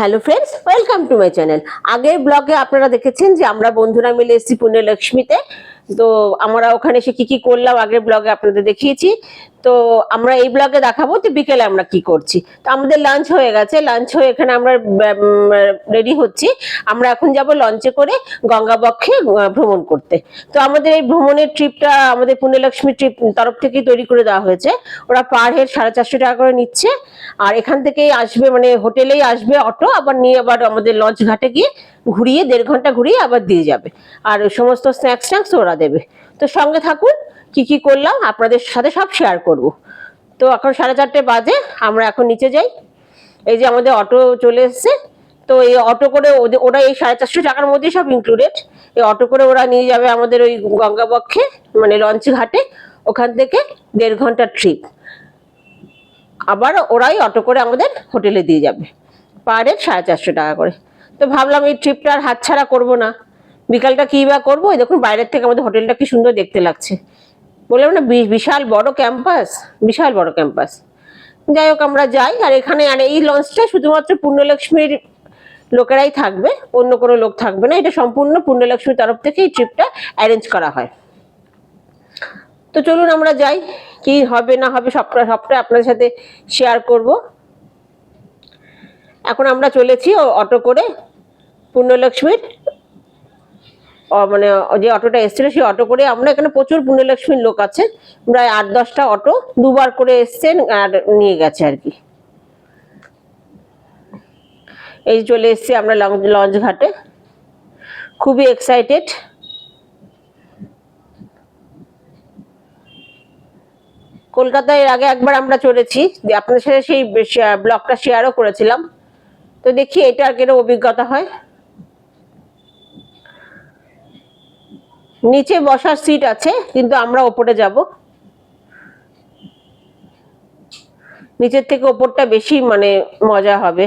Hello friends welcome to my channel আগের ব্লগে আপনারা দেখেছেন যে আমরা বন্ধুরা মিলে এসেছি পুণ্যলক্ষ্মীতে। তো আমরা ওখানে এসে কি কি করলাম আগের ব্লগে আপনাদের দেখিয়েছি। তো আমরা এই ব্লগে দেখাবো তো বিকেলে আমরা কি করছি। তো আমাদের লাঞ্চ হয়ে গেছে। লাঞ্চ হয়ে এখানে আমরা রেডি হচ্ছি। আমরা এখন যাব লঞ্চে করে গঙ্গাবক্ষে ভ্রমণ করতে। তো আমাদের এই ভ্রমণের ট্রিপটা আমাদের পুণ্যলক্ষ্মী ট্রিপ তরফ থেকেই তৈরি করে দেওয়া হয়েছে। ওরা পার হেড সাড়ে চারশো টাকা করে নিচ্ছে। আর এখান থেকেই আসবে মানে হোটেলেই আসবে অটো আবার নিয়ে আবার আমাদের লঞ্চ ঘাটে গিয়ে ঘুরিয়ে দেড় ঘণ্টা ঘুরিয়ে আবার দিয়ে যাবে। আর সমস্ত স্ন্যাক্স ট্যাক্স ওরা দেবে। তো সঙ্গে থাকুন, কি কি করলাম আপনাদের সাথে সব শেয়ার করব। তো এখন সাড়ে চারটে বাজে, আমরা এখন নিচে যাই। এই যে আমাদের অটো চলে এসছে। তো এই অটো করে ওরা এই সাড়ে চারশো টাকার মধ্যে সব ইনক্লুডেড এই অটো করে ওরা নিয়ে যাবে আমাদের ওই গঙ্গাবক্ষে মানে লঞ্চ ঘাটে। ওখান থেকে দেড় ঘণ্টার ট্রিপ আবার ওরাই অটো করে আমাদের হোটেলে দিয়ে যাবে। পার হেড সাড়ে চারশো টাকা করে। তো ভাবলাম এই ট্রিপটা আর হাতছাড়া করব না। বিকালটা কী বা করব? দেখুন, বাইরের থেকে আমাদের হোটেলটা কি সুন্দর দেখতে লাগছে। বললাম, না বিশাল বড় ক্যাম্পাস, বিশাল বড় ক্যাম্পাস। যাই হোক, আমরা যাই, আর এখানে, আর এই লঞ্চটা শুধুমাত্র পূর্ণলক্ষ্মীর লোকেরাই থাকবে, অন্য কোনো লোক থাকবে না। এটা সম্পূর্ণ পূর্ণলক্ষ্মীর তরফ থেকে এই ট্রিপটা অ্যারেঞ্জ করা হয়। তো চলুন, আমরা যাই, কি হবে না হবে সবটা সবটা আপনাদের সাথে শেয়ার করব। এখন আমরা চলেছি অটো করে। পূর্ণলক্ষ্মীর অ, মানে যে অটোটা এসেছিল সেই অটো করে আমরা এখানে প্রচুর পুণ্যলক্ষ্মীর লোক আছে। প্রায় আট দশটা অটো দুবার করে এসছেন আর নিয়ে গেছে আর কি। এই চলে এসছি আমরা লঞ্চ ঘাটে। খুবই এক্সাইটেড কলকাতায় এর আগে একবার আমরা চলেছি দিয়ে আপনাদের সাথে সেই ব্লগটা শেয়ারও করেছিলাম। তো দেখি এটা আর কীরকম অভিজ্ঞতা হয়। নিচে বসার সিট আছে, কিন্তু আমরা ওপরে যাব। নিচের থেকে ওপরটা বেশি মানে মজা হবে।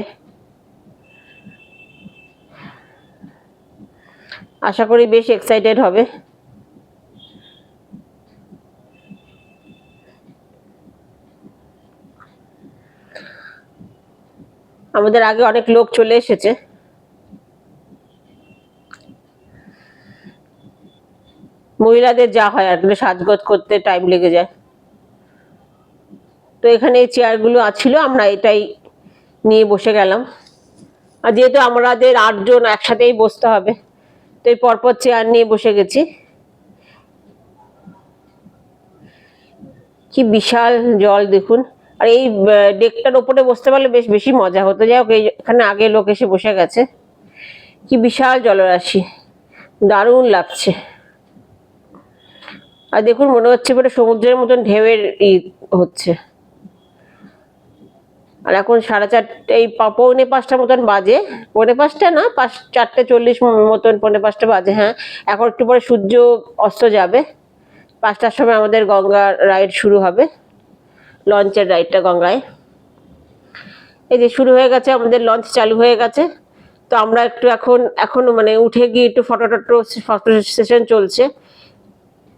আশা করি বেশ এক্সাইটেড হবে। আমাদের আগে অনেক লোক চলে এসেছে। মহিলাদের যা হয় আর সাজগোজ করতে টাইম লেগে যায়। তো এখানে এই চেয়ারগুলো আছিল, আমরা এটাই নিয়ে বসে গেলাম। আর যেহেতু আমাদের আটজন একসাথেই বসতে হবে, তো এই পরপর চেয়ার নিয়ে বসে গেছি। কি বিশাল জল দেখুন। আর এই ডেকটার ওপরে বসতে পারলে বেশ বেশি মজা হতো। যাই হোক এখানে আগে লোক এসে বসে গেছে। কি বিশাল জলরাশি। দারুণ লাগছে। আর দেখুন, মনে হচ্ছে পুরো সমুদ্রের মতন ঢেউয়ের ই হচ্ছে। আর এখন সাড়ে চারটে, এই পৌনে পাঁচটা মতন বাজে। পৌনে পাঁচটা না? পাঁচ, চারটে চল্লিশ মতন পৌনে পাঁচটা বাজে হ্যাঁ। এখন একটু পরে সূর্য অস্ত যাবে। পাঁচটার সময় আমাদের গঙ্গা রাইড শুরু হবে। লঞ্চের রাইডটা গঙ্গায়। এই যে শুরু হয়ে গেছে, আমাদের লঞ্চ চালু হয়ে গেছে। তো আমরা একটু এখন, এখনও মানে উঠে গিয়ে একটু ফটো টটো ফটো সেশন চলছে।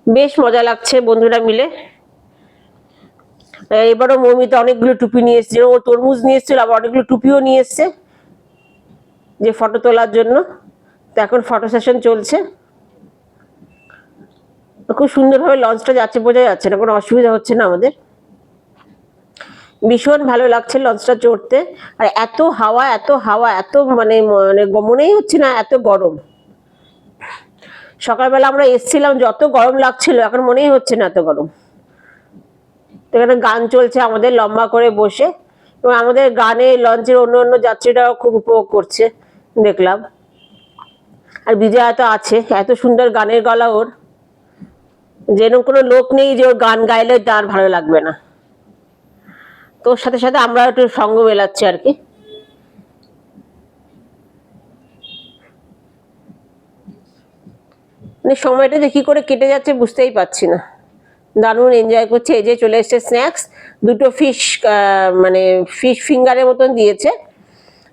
বেশ মজা লাগছে বন্ধুরা মিলে। এবারও মৌমিতা অনেকগুলো টুপি নিয়ে এসছে। ও তরমুজ নিয়ে এসেছিল, আবার অনেকগুলো টুপিও নিয়ে এসছে যে ফটো তোলার জন্য। তো এখন ফটো সেশন চলছে। খুব সুন্দরভাবে লঞ্চটা যাচ্ছে, বোঝা যাচ্ছে না, কোনো অসুবিধা হচ্ছে না আমাদের। ভীষণ ভালো লাগছে লঞ্চটা চড়তে। আর এত হাওয়া এত হাওয়া, এত মানে মানে মনেই হচ্ছে না এত গরম। সকালবেলা আমরা এসছিলাম, যত গরম লাগছিল, এখন মনেই হচ্ছে না এত গরম। তো এখানে গান চলছে আমাদের লম্বা করে বসে, এবং আমাদের গানে, লঞ্চের অন্য অন্য যাত্রীরাও খুব উপভোগ করছে, দেখলাম। আর বিজয়া তো আছে, এত সুন্দর গানের গলা ওর। যেরকম কোনো লোক নেই যে ওর গান গাইলে তার ভালো লাগবে না। তোর সাথে সাথে আমরা একটু সঙ্গ মেলাচ্ছি আর কি। মানে সময়টা যে কি করে কেটে যাচ্ছে বুঝতেই পারছি না। দারুণ এনজয় করছে। এই যে চলে এসছে স্ন্যাক্স দুটো ফিশ মানে ফিশ ফিঙ্গারের মতন দিয়েছে।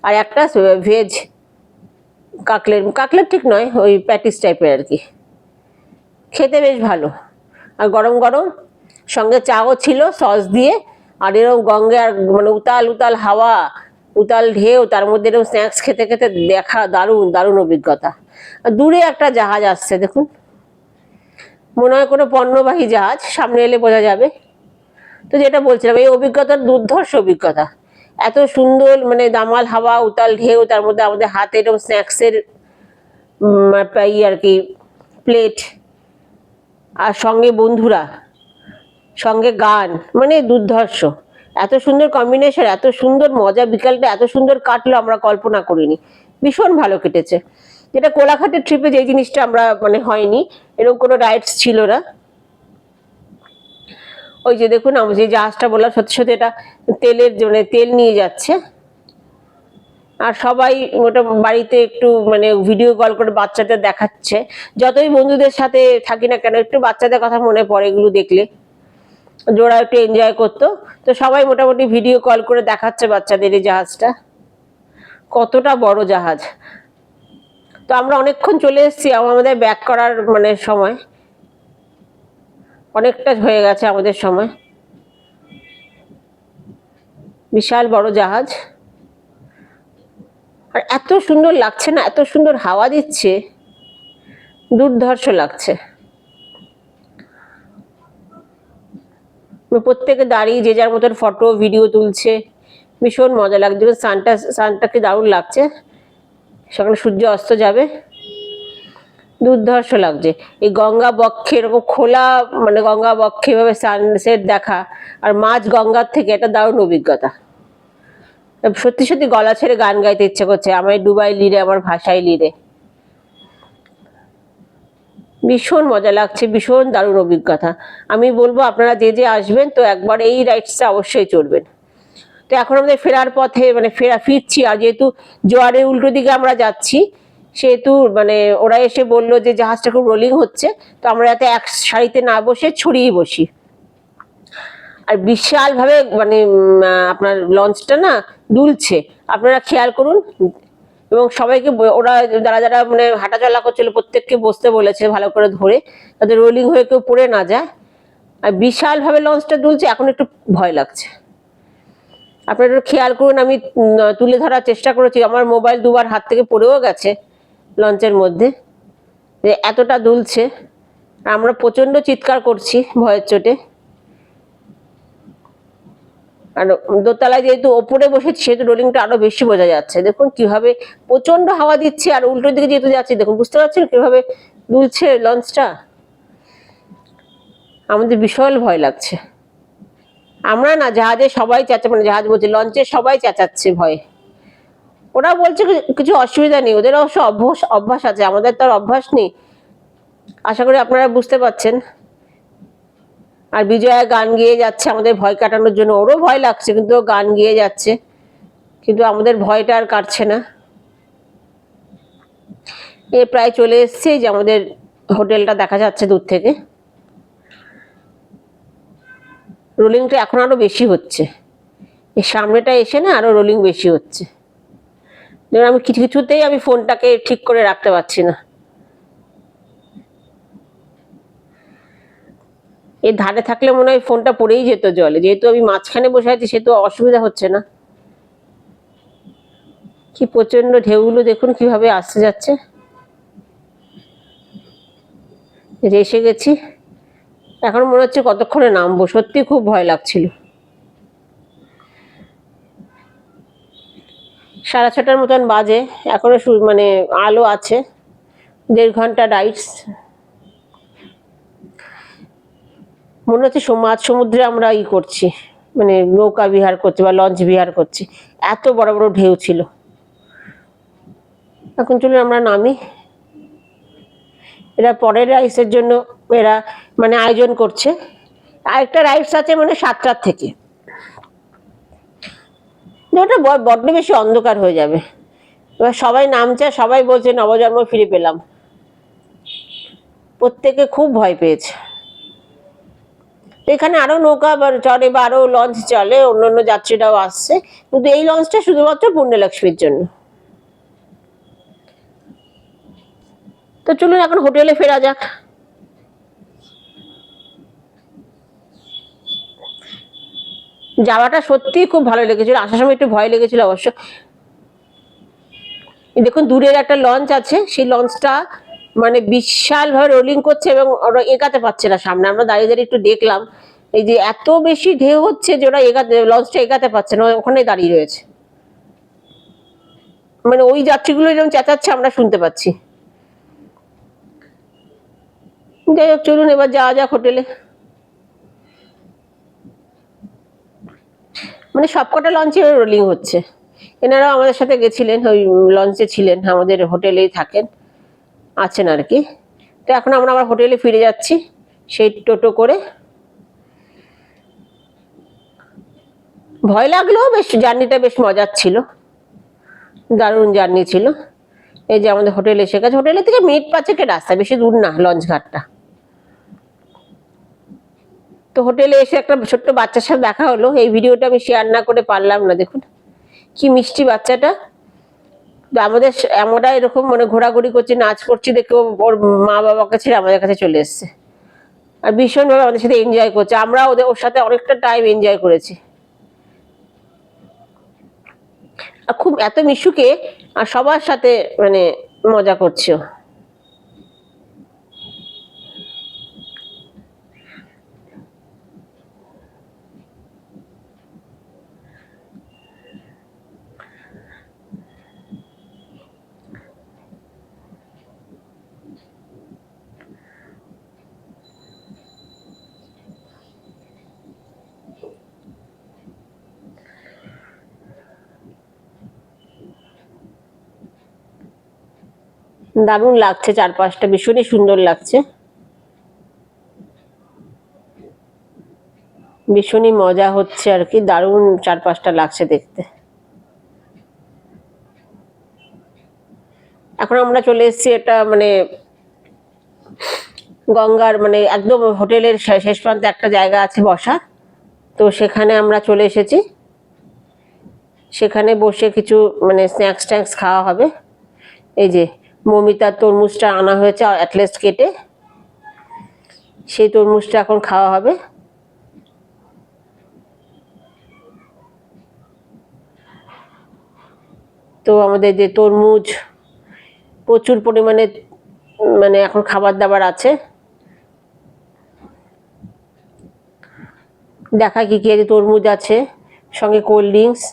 আর একটা ভেজ কাকলেট কাকলেট ঠিক নয়, ওই প্যাটিস টাইপের আর কি। খেতে বেশ ভালো। আর গরম গরম, সঙ্গে চাও ছিল সস দিয়ে, আর এরকম গঙ্গে আর মানে উতাল উতাল হাওয়া উতাল ঢেউ, তার মধ্যে এরকম স্ন্যাক্স খেতে খেতে দেখা দারুণ দারুণ অভিজ্ঞতা। দূরে একটা জাহাজ আসছে, দেখুন। মনে হয় কোনো পণ্যবাহী জাহাজ, সামনে এলে বোঝা যাবে। তো যেটা বলছিলাম, এই অভিজ্ঞতার দুর্ধর্ষ অভিজ্ঞতা। এত সুন্দর মানে দামাল হাওয়া, উতাল ঢেউ, তার মধ্যে আমাদের হাতে এরকম স্ন্যাক্সের ই আর কি প্লেট আর সঙ্গে বন্ধুরা, সঙ্গে গান মানে দুর্ধর্ষ। এত সুন্দর কম্বিনেশন এত সুন্দর মজা, বিকালটা এত সুন্দর কাটলো, আমরা কল্পনা করিনি। ভীষণ ভালো কেটেছে। যেটা কোলাঘাটের ট্রিপে যে জিনিসটা আমরা মানে হয়নি, এরকম কোনো রাইডস ছিল না। ওই যে দেখুন, আমি যে জাহাজটা বললাম, সত্যি সত্যি এটা তেলের মানে তেল নিয়ে যাচ্ছে। আর সবাই ওটা বাড়িতে একটু মানে ভিডিও কল করে বাচ্চাদের দেখাচ্ছে। যতই বন্ধুদের সাথে থাকি না কেন, একটু বাচ্চাদের কথা মনে পড়ে এগুলো দেখলে। জোড়া একটু এনজয় করতো। তো সবাই মোটামুটি ভিডিও কল করে দেখাচ্ছে বাচ্চাদের এই জাহাজটা। কতটা বড় জাহাজ। তো আমরা অনেকক্ষণ চলে এসেছি, আমাদের ব্যাক করার মানে সময়। অনেকটা হয়ে গেছে আমাদের সময়। বিশাল বড় জাহাজ। আর এত সুন্দর লাগছে না, এত সুন্দর হাওয়া দিচ্ছে। দুর্ধর্ষ লাগছে। প্রত্যেকে দাঁড়িয়ে যে যার মতন ফটো ভিডিও তুলছে। ভীষণ মজা লাগছে। সানটা, সানটাকে দারুণ লাগছে। সকালে সূর্য অস্ত যাবে। দুর্ধর্ষ লাগছে। এই গঙ্গা বক্ষে এরকম খোলা মানে গঙ্গা বক্ষে এভাবে সানসেট দেখা, আর মাঝ গঙ্গার থেকে এটা দারুণ অভিজ্ঞতা। সত্যি সত্যি গলা ছেড়ে গান গাইতে ইচ্ছে করছে। আমায় ডুবাই লিরে, আমার ভাষায় লিরে। ভীষণ মজা লাগছে, ভীষণ দারুণ অভিজ্ঞতা। আমি বলব আপনারা যে যে আসবেন, তো একবার এই রাইডসটা অবশ্যই চড়বেন। তো এখন আমাদের ফেরার পথে মানে ফেরা, ফিরছি। আর যেহেতু জোয়ারের উল্টো দিকে আমরা যাচ্ছি, সেহেতু মানে ওরা এসে বলল যে জাহাজটা খুব রোলিং হচ্ছে, তো আমরা যাতে এক সারিতে না বসে ছড়িয়ে বসি। আর বিশালভাবে মানে আপনার লঞ্চটা না দুলছে। আপনারা খেয়াল করুন এবং সবাইকে ওরা যারা যারা মানে হাঁটাচলা করছিল প্রত্যেককে বসতে বলেছে ভালো করে ধরে, তাদের রোলিং হয়ে কেউ পড়ে না যায়। আর বিশাল ভাবে লঞ্চটা দুলছে, এখন একটু ভয় লাগছে। আপনারা একটু খেয়াল করুন, আমি তুলে ধরার চেষ্টা করেছি, আমার মোবাইল দুবার হাত থেকে পড়েও গেছে লঞ্চের মধ্যে। যে এতটা দুলছে, আমরা প্রচণ্ড চিৎকার করছি ভয়ের চোটে। আর দোতলায় যেহেতু ওপরে বসেছি, সেহেতু রোলিংটা আরও বেশি বোঝা যাচ্ছে। দেখুন কীভাবে প্রচণ্ড হাওয়া দিচ্ছে আর উল্টো দিকে যেহেতু যাচ্ছি, দেখুন, বুঝতে পারছেন কীভাবে দুলছে লঞ্চটা? আমাদের বিশাল ভয় লাগছে। আমরা না জাহাজে সবাই চেঁচা মানে জাহাজ বলছে, লঞ্চে সবাই চেঁচাচ্ছে ভয়ে। ওরা বলছে কিছু অসুবিধা নেই ওদের অবশ্য অভ্যাস অভ্যাস আছে, আমাদের তো আর অভ্যাস নেই। আশা করি আপনারা বুঝতে পারছেন। আর বিজয়া গান গেয়ে যাচ্ছে, আমাদের ভয় কাটানোর জন্য। ওরও ভয় লাগছে, কিন্তু গান গেয়ে যাচ্ছে। কিন্তু আমাদের ভয়টা আর কাটছে না। এ প্রায় চলে এসছে যে আমাদের হোটেলটা দেখা যাচ্ছে দূর থেকে। রোলিংটা এখন আরও বেশি হচ্ছে। এই সামনেটা এসে না আরও রোলিং বেশি হচ্ছে। যেমন আমি কিছু কিছুতেই আমি ফোনটাকে ঠিক করে রাখতে পারছি না। এর ধারে থাকলে মনে হয় ফোনটা পড়েই যেত জলে। যেহেতু আমি মাঝখানে বসে আছি, সে তো অসুবিধা হচ্ছে না। কি প্রচণ্ড ঢেউগুলো দেখুন কীভাবে আসতে যাচ্ছে। এসে গেছি। এখন মনে হচ্ছে কতক্ষণে নামবো, সত্যি খুব ভয় লাগছিল। সাড়ে ছটার মতন বাজে, এখনও সু- মানে আলো আছে। দেড় ঘণ্টা রাইডস মনে হচ্ছে মাঝ সমুদ্রে আমরা ই করছি মানে নৌকা বিহার করছি বা লঞ্চ বিহার করছি। এত বড় বড় ঢেউ ছিল। এখন চলুন আমরা নামি। এরা পরের রাইসের জন্য এরা মানে আয়োজন করছে। আরেকটা রাইডস আছে মানে সাতটার থেকে। ওটা বড্ড বেশি অন্ধকার হয়ে যাবে। এবার সবাই নামছে, সবাই বলছে, নবজন্ম ফিরে পেলাম। প্রত্যেকে খুব ভয় পেয়েছে। এখানে আরও নৌকা চলে বা আরও লঞ্চ চলে অন্য অন্য যাত্রীরাও আসছে। কিন্তু এই লঞ্চটা শুধুমাত্র পুণ্যলক্ষ্মীর জন্য। তো চলুন এখন হোটেলে ফেরা যাক। যাওয়াটা সত্যি খুব ভালো লেগেছিল। আসার সময় একটু ভয় লেগেছিল অবশ্য। দেখুন, দূরের একটা লঞ্চ আছে। সেই লঞ্চটা মানে বিশাল ভাবে রোলিং করছে এবং ওরা এগাতে পারছে না সামনে। আমরা দাঁড়িয়ে দাঁড়িয়ে একটু দেখলাম, এই যে এত বেশি ঢেউ হচ্ছে যে ওরা এগাতে, লঞ্চটা এগাতে পারছে না ওখানে দাঁড়িয়ে রয়েছে। মানে ওই যাত্রীগুলো যেরকম চেঁচাচ্ছে, আমরা শুনতে পাচ্ছি। যাই হোক, চলুন এবার যাওয়া যাক হোটেলে। মানে সবকটা লঞ্চে রোলিং হচ্ছে। এনারাও আমাদের সাথে গেছিলেন, ওই লঞ্চে ছিলেন, আমাদের হোটেলেই থাকেন। আছেন আর কি। তো এখন আমরা আমার হোটেলে ফিরে যাচ্ছি। সেই টোটো করে। ভয় লাগলেও বেশ জার্নিটা বেশ মজার ছিল। দারুণ জার্নি ছিল। এই যে আমাদের হোটেল এসে গেছে। হোটেলের থেকে মিনিট পাঁচেকের রাস্তা, বেশি দূর না লঞ্চ ঘাটটা। তো হোটেলে এসে একটা ছোট্ট বাচ্চার সাথে দেখা হলো। এই ভিডিওটা আমি শেয়ার না করে পারলাম না, দেখুন। কি মিষ্টি বাচ্চাটা। আমাদের আমরা এরকম মানে ঘোরাঘুরি করছি, নাচ করছি, দেখে ওর মা বাবাকে ছেড়ে আমাদের কাছে চলে এসছে। আর ভীষণভাবে আমাদের সাথে এনজয় করছে। আমরা ওদের, ওর সাথে অনেকটা টাইম এনজয় করেছি। আর খুব, এত মিশুকে, আর সবার সাথে মানে মজা করছে দারুণ লাগছে চারপাশটা, ভীষণই সুন্দর লাগছে। ভীষণই মজা হচ্ছে আর কি, দারুণ চারপাশটা লাগছে দেখতে। এখন আমরা চলে এসেছি এটা মানে গঙ্গার মানে একদম হোটেলের শেষ প্রান্তে একটা জায়গা আছে বসা তো সেখানে আমরা চলে এসেছি। সেখানে বসে কিছু মানে স্ন্যাক্স ট্যাক্স খাওয়া হবে। এই যে মমিতার তরমুজটা আনা হয়েছে অ্যাটলিস্ট কেটে। সেই তরমুজটা এখন খাওয়া হবে। তো আমাদের যে তরমুজ, প্রচুর পরিমাণে মানে এখন খাবার দাবার আছে। দেখা কি কি আছে, তরমুজ আছে, সঙ্গে কোল্ড ড্রিঙ্কস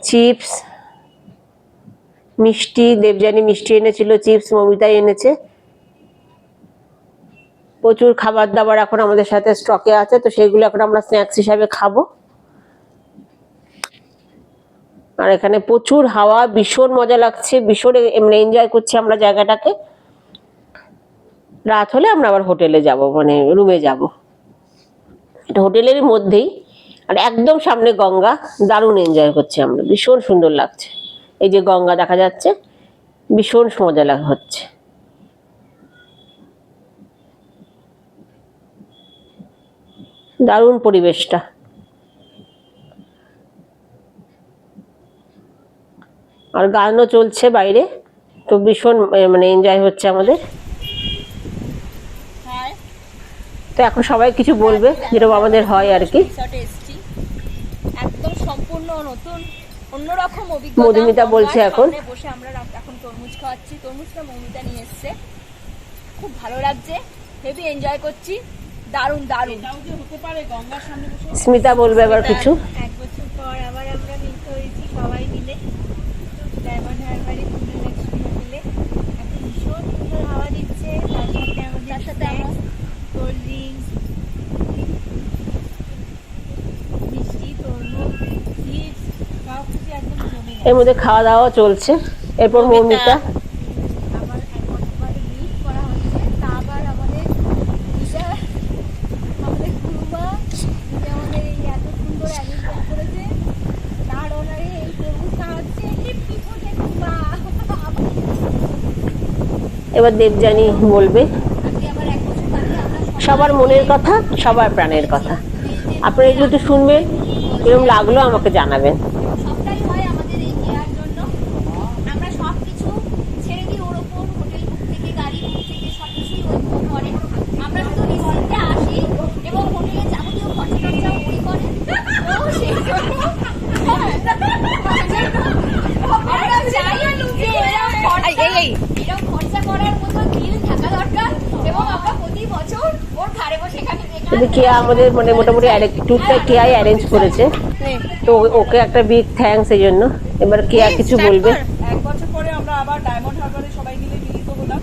চিপস মিষ্টি, দেবযানী মিষ্টি এনেছিল, চিপস, মমিতাই এনেছে। প্রচুর খাবার দাবার এখন আমাদের সাথে স্টকে আছে, তো সেগুলো এখন আমরা স্ন্যাক্স হিসাবে খাব। আর এখানে প্রচুর হাওয়া, ভীষণ মজা লাগছে, ভীষণ এমনি এনজয় করছি আমরা জায়গাটাকে। রাত হলে আমরা আবার হোটেলে যাব মানে রুমে যাব। এটা হোটেলের মধ্যেই, আর একদম সামনে গঙ্গা, দারুণ এনজয় করছি আমরা, ভীষণ সুন্দর লাগছে। এই যে গঙ্গা দেখা যাচ্ছে ভীষণ মজা লাগ হচ্ছে। দারুণ পরিবেশটা। আর গানও চলছে বাইরে তো ভীষণ মানে এনজয় হচ্ছে আমাদের। তো এখন সবাই কিছু বলবে যেরকম আমাদের হয় আর কি। একদম সম্পূর্ণ নতুন অন্যরকম অভিজ্ঞতা মধুমিতা বলছে এখন। বসে আমরা এখন তরমুজ খাওয়াচ্ছি। তরমুজটা মৌমিতা নিয়ে এসছে। খুব ভালো লাগছে। হেভি এনজয় করছি। দারুণ দারুণ। স্মিতা বলবে আবার কিছু। এক বছর পর আবার আমরা মিলিত হয়েছি সবাই মিলে ডায়মন্ড হারবারে পুণ্যলক্ষ্মী হোটেলে এখন ভীষণ সুন্দর হাওয়া দিচ্ছে তার সাথে আমাদের তার সাথে আমরা কোল্ড ড্রিঙ্কস মিষ্টি তরমুজ চিপস সব কিছু একদম জমে এর মধ্যে খাওয়া দাওয়া চলছে এরপর মৌমিতা আবার এক বছর পরে মিট করা হচ্ছে তা আবার আমাদের বিশাল আমাদের গুরুমা যে আমাদের এই এত সুন্দর অ্যারেঞ্জমেন্ট করেছে তার ওনারে মধ্যে খাওয়া খাওয়াচ্ছে চলছে। এরপর মৌমিতা। এবার দেবযানী বলবে সবার মনের কথা সবার প্রাণের কথা। আপনারা এগুলো একটু শুনবেন এরকম লাগল আমাকে জানাবেন সবটাই হয় আমাদের এই কেয়ার জন্য আমরা সব কিছু ছেড়ে দিই ওর ওপর হোটেল বুক থেকে গাড়ি বুক থেকে সব কিছুই ও ও করে আমরা শুধু রিসিপ্টে আসি এবং হোটেলে যাবতীয় খরচা টরচা ও কিন্তু কেয়া আমাদের মানে মোটামুটি ট্যুরটা কেয়াই অ্যারেঞ্জ করেছে। তো ওকে একটা বিগ থ্যাঙ্কস এই জন্য। এবার কেয়া কিছু বলবে? এক বছর পরে আমরা আবার ডায়মন্ড হারবারে সবাই মিলে মিলিত হলাম।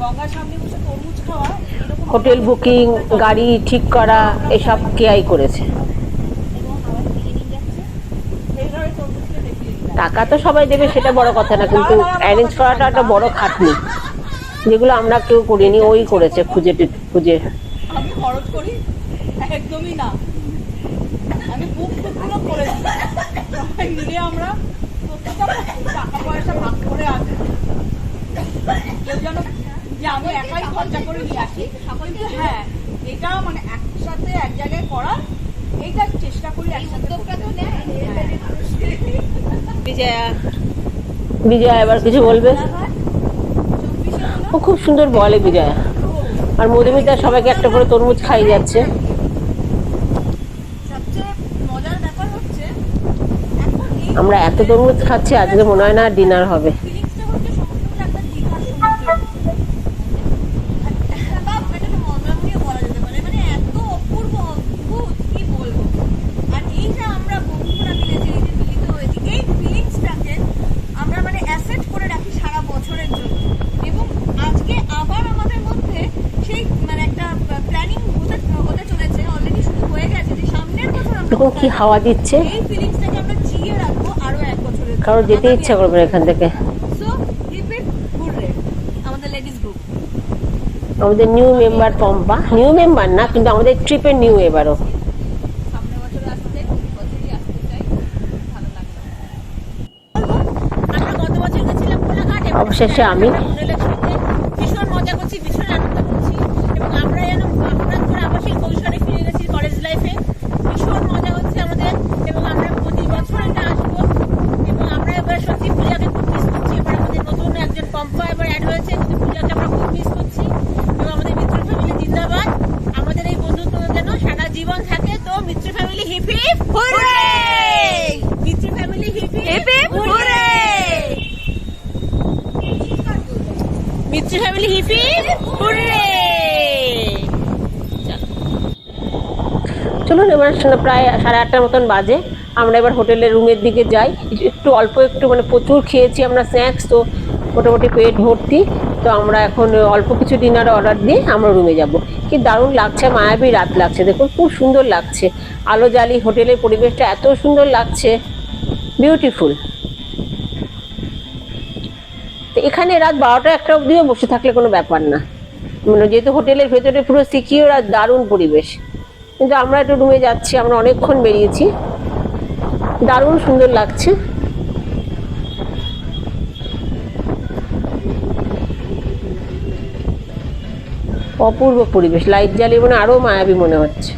গঙ্গার সামনে বসে তরমুজ খাওয়া হোটেল বুকিং গাড়ি ঠিক করা এসব কেয়াই করেছে। টাকা তো সবাই দেবে সেটা বড় কথা না কিন্তু অ্যারেঞ্জ করাটা একটা বড় খাটনি। যেগুলো আমরা কেউ করিনি ওই করেছে খুঁজে খুঁজে খরচ করি? একদমই না। আমি বুক টুকগুলো করে দিই সবাই মিলে আমরা টাকা পয়সা ভাগ করে আসি কেউ যেন যে আমি একাই খরচা করে নিয়ে আসি কিন্তু হ্যাঁ এটা মানে একসাথে এক জায়গায় করা এইটা চেষ্টা করি একসাথে বিজয়া। বিজয়া এবার কিছু বলবে? ও খুব সুন্দর বলে বিজয়া। আর মধুমিতা সবাইকে একটা করে তরমুজ খাই যাচ্ছে। আমরা এত তরমুজ খাচ্ছি আজকে মনে হয় না ডিনার হবে ফিলিংসটা হচ্ছে সমুদ্র একটা দীঘার সমুদ্র বা এটাকে মন্দারমণিও বলা যেতে পারে মানে এত অপূর্ব অদ্ভুত কি বলব আর এই যে আমরা বন্ধুরা মিলে যে এই যে মিলিত হয়েছি এই ফিলিংসটাকে আমরা মানে অ্যাসেট করে রাখি সারা বছরের জন্য এবং আজকে আবার আমাদের মধ্যে সেই মানে একটা প্ল্যানিং হতে হতে চলেছে অলরেডি শুরু হয়ে গেছে যে সামনের বছর আমরা দেখুন কি হাওয়া দিচ্ছে? কারও যেতে ইচ্ছা করবে এখান থেকে। আমাদের new member Pampa new member না কিন্তু আমাদের ট্রিপের নিউ এবারও। সামনের বছর আসতে বছরই আসতে চাই ভালো লাগল আমরা গত বছর গেছিলাম কোলাঘাট এবার অবশেষে আমি মহালক্ষ্মীতে ভীষণ মজা করছি ভীষণ আনন্দ করছি এবং আমরা যেন হঠাৎ করে আবার সেই কৈশোরে ফিরে গেছি কলেজ লাইফে ভীষণ মজা হচ্ছে আমাদের এবং আমরা প্রতি বছর এটা আসব এবং আমরা এবার সত্যি পূজাকে খুব মিস করছি এবার আমাদের নতুন একজন পম্পা এবার অ্যাড হয়েছে কিন্তু পূজাকে আমরা খুব মিস করছি এবং আমাদের মিত্র ফ্যামিলি জিন্দাবাদ আমাদের এই বন্ধুত্ব যেন সারা জীবন থাকে তো Mitra family hip hip hooray Mitra family hip hip hooray Mitra family hip hip hooray প্রায় সাড়ে আটটার মতন বাজে। আমরা এবার হোটেলের রুমের দিকে যাই। একটু অল্প একটু মানে প্রচুর খেয়েছি আমরা স্ন্যাক্স, তো মোটামুটি পেট ভর্তি। তো আমরা এখন অল্প কিছু ডিনার অর্ডার দিয়ে আমরা রুমে যাব। কি দারুণ লাগছে, মায়াবী রাত লাগছে। দেখুন, খুব সুন্দর লাগছে। আলো জ্বালি, হোটেলের পরিবেশটা এত সুন্দর লাগছে। বিউটিফুল তো এখানে রাত বারোটা একটা অবধিও বসে থাকলে কোনো ব্যাপার না। মানে যেহেতু হোটেলের ভেতরে পুরো সিকিউর আর দারুণ পরিবেশ। কিন্তু আমরা একটু রুমে যাচ্ছি, আমরা অনেকক্ষণ বেরিয়েছি। দারুণ সুন্দর লাগছে। অপূর্ব পরিবেশ। লাইট জ্বালিয়ে মানে আরও মায়াবী মনে হচ্ছে।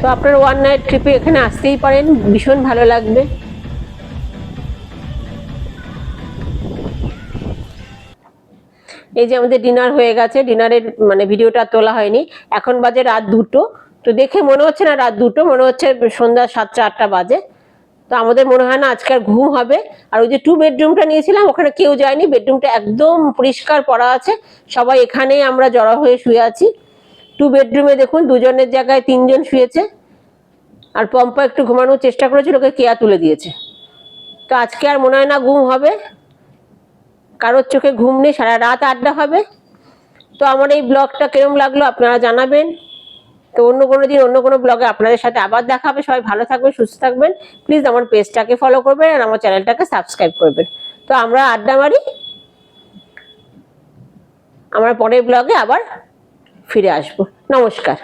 তো আপনার ওয়ান নাইট ট্রিপে এখানে আসতেই পারেন, ভীষণ ভালো লাগবে। এই যে আমাদের ডিনার হয়ে গেছে ডিনারের মানে ভিডিওটা তোলা হয়নি। এখন বাজে রাত দুটো। তো দেখে মনে হচ্ছে না রাত দুটো, মনে হচ্ছে সন্ধ্যা সাতটা, আটটা বাজে। তো আমাদের মনে হয় না আজকে আর ঘুম হবে। আর ওই যে টু বেডরুমটা নিয়েছিলাম, ওখানে কেউ যায়নি। বেডরুমটা একদম পরিষ্কার পড়া আছে। সবাই এখানেই আমরা জড়ো হয়ে শুয়ে আছি। টু বেডরুমে দেখুন, দুজনের জায়গায় তিনজন শুয়েছে। আর পম্পা একটু ঘুমানোর চেষ্টা করেছিল, ওকে কেয়া তুলে দিয়েছে। তো আজকে আর মনে হয় না ঘুম হবে। কারোর চোখে ঘুম নেই, সারা রাত আড্ডা হবে। তো আমার এই ব্লগটা কিরম লাগল আপনারা জানাবেন। তো অন্য কোনো দিন, অন্য কোনো ব্লগে আপনাদের সাথে আবার দেখা হবে। সবাই ভালো থাকবেন, সুস্থ থাকবেন। প্লিজ আমার পেজটাকে ফলো করবেন আর আমার চ্যানেলটাকে সাবস্ক্রাইব করবেন। তো আমরা আড্ডা মারি। আমরা পরের ব্লগে আবার ফিরে আসব। নমস্কার।